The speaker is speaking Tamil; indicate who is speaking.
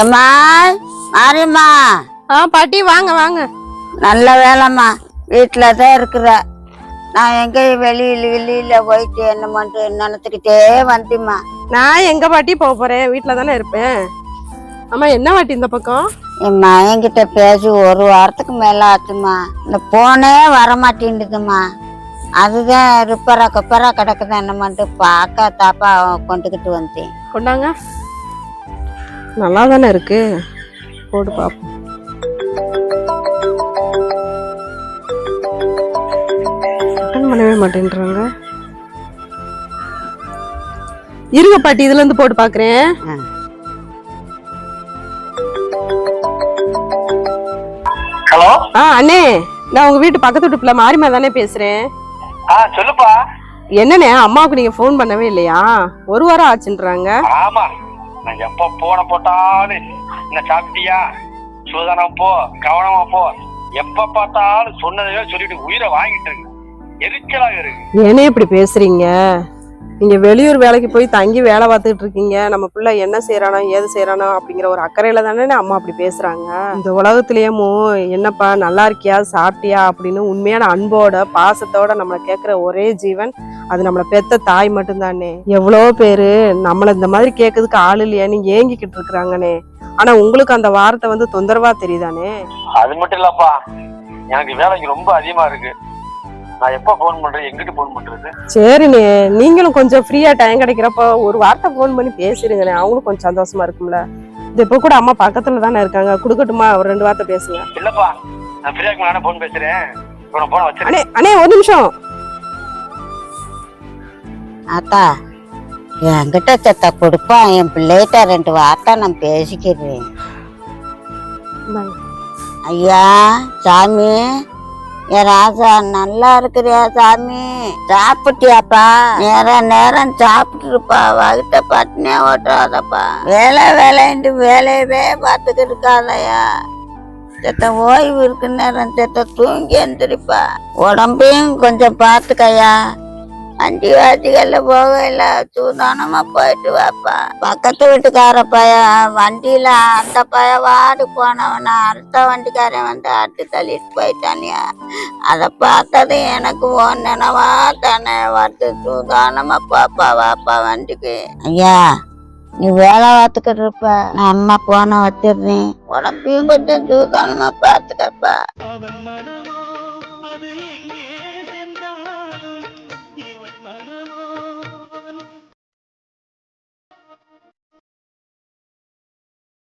Speaker 1: ஏம்மா மாரியம்மா
Speaker 2: ஆ பாட்டி வாங்க வாங்க.
Speaker 1: நல்ல வேலைம்மா. வீட்டில் தான் இருக்கிற. நான் எங்கேயும் வெளியில் வெளியில் போயிட்டு என்ன பண்ணிட்டு நினச்சிக்கிட்டே வந்தும்மா.
Speaker 2: நான் எங்க பாட்டி போக போறேன்? வீட்ல தானே இருப்பேன். ஆமா என்ன பாட்டி இந்த பக்கம்?
Speaker 1: என் மகன்கிட்ட பேசி. ஒரு வாரத்துக்கு மேலே ஆச்சுமா இந்த போனே வர மாட்டேங்குதுமா அதுதான் ரிப்பரா குப்பரா கிடக்குது என்ன பண்ணிட்டு பார்க்க தாப்பா கொண்டுக்கிட்டு வந்தேன்.
Speaker 2: கொண்டாங்க. நல்லா தானே இருக்கு? போட்டு பாப்போம். open பண்ணவே மாட்டேன்றாங்க. இருங்க பாட்டி இதுல இருந்து போட்டு பாக்குறேன்.
Speaker 3: ஹலோ?
Speaker 2: ஆ அண்ணே நான் உங்க வீட்டு பக்கத்து வீட்டு பிள்ளை மாரிமா தானே பேசுறேன்.
Speaker 3: ஆ சொல்லுப்பா.
Speaker 2: என்னண்ணே அம்மாவுக்கு நீங்க ஃபோன் பண்ணவே இல்லையா? ஒரு வாரம் ஆச்சுன்றாங்க.
Speaker 3: ஆமா. நான் எப்போ போன போட்டாலும் என்ன சாப்பிட்டியா? சூதனம் போ கவனமா போ. எப்ப பார்த்தாலும் சொன்னதையோ சொல்லிட்டு உயிரை வாங்கிட்டு இருக்கு எரிச்சலாக இருக்கு.
Speaker 2: ஏனே இப்படி பேசுறீங்க? நீங்க வெளியூர் வேலைக்கு போய் தங்கி வேலை பார்த்துட்டு இருக்கீங்க. நம்ம பிள்ளை என்ன செய்யறானோ ஏது செய்யறானோ அப்படிங்கிற ஒரு அக்கறையில தானே அம்மா அப்படி பேசுறாங்க. இந்த உலகத்திலேயேமோ என்னப்பா நல்லா இருக்கியா சாப்பிட்டியா அப்படின்னு உண்மையான அன்போட பாசத்தோட நம்மளை கேட்குற ஒரே ஜீவன் அது நம்மளை பெத்த தாய் மட்டும்தானே. எவ்வளோ பேரு நம்மளை இந்த மாதிரி கேட்கறதுக்கு ஆள் இல்லையான்னு ஏங்கிக்கிட்டு இருக்கிறாங்கண்ணே ஆனா உங்களுக்கு அந்த வார்த்தை வந்து தொந்தரவா தெரியுதானே?
Speaker 3: அது மட்டும் இல்லப்பா. எனக்கு வேலைக்கு ரொம்ப அதிகமா இருக்கு. நான் எப்ப போன் பண்றேன் எங்கிட்டு போன் பண்றது?
Speaker 2: சரிண்ணே. நீங்களும் கொஞ்சம் ஃப்ரீயா டைம் கிடைக்கிறப்போ ஒரு வார்த்தை ஃபோன் பண்ணி பேசிடுங்கண்ணே அவங்களும் கொஞ்சம் சந்தோஷமா இருக்கும்ல. இது இப்போ கூட அம்மா பக்கத்துல தானே இருக்காங்க. கொடுக்கட்டுமா? ஒரு ரெண்டு வார்த்தை பேசுங்க.
Speaker 3: இல்லப்பா. நான் ஃப்ரீயா நானே போன் பேசுறேன்.
Speaker 2: அண்ணே அண்ணே ஒரு நிமிஷம்.
Speaker 1: ஆத்தா என்கிட்ட செத்த கொடுப்பா என் பிள்ளைகிட்ட ரெண்டு வார்த்தை நான் பேசிக்கிறேன். ஐயா சாமி என் ராசா நல்லா இருக்கிறியா சாமி? சாப்பிட்டியாப்பா? நேரம் நேரம் சாப்பிட்டுருப்பா வகுத்த பட்டினியா ஓட்டுறாதப்பா. வேலை வேலைன்ட்டு வேலையவே பார்த்துக்கிட்டு இருக்காதயா. செத்த ஓய்வு இருக்கு நேரம் செத்த தூங்கி எந்திரிப்பா. உடம்பையும் கொஞ்சம் பார்த்துக்கையா வண்டி வாசிகள்ல போகல சூதானமா போயிட்டு வாப்பா. பக்கத்து வீட்டுக்கார பைய வண்டியில அந்த பைய வாடு போனவன அடுத்த வண்டிக்காரன் வந்து அட்டு தள்ளிட்டு போயிட்டானியா. அதை பார்த்தது எனக்கு ஓன் நினைவா தானே. வருது சூதானமா பாப்பா வாப்பா வண்டிக்கு. ஐயா நீ வேலை பார்த்துக்கிட்டு இருப்ப. நான் அம்மா போன வச்சிடுறேன். உடம்பையும் கொஞ்சம் சூதானமா பார்த்துக்கப்பா.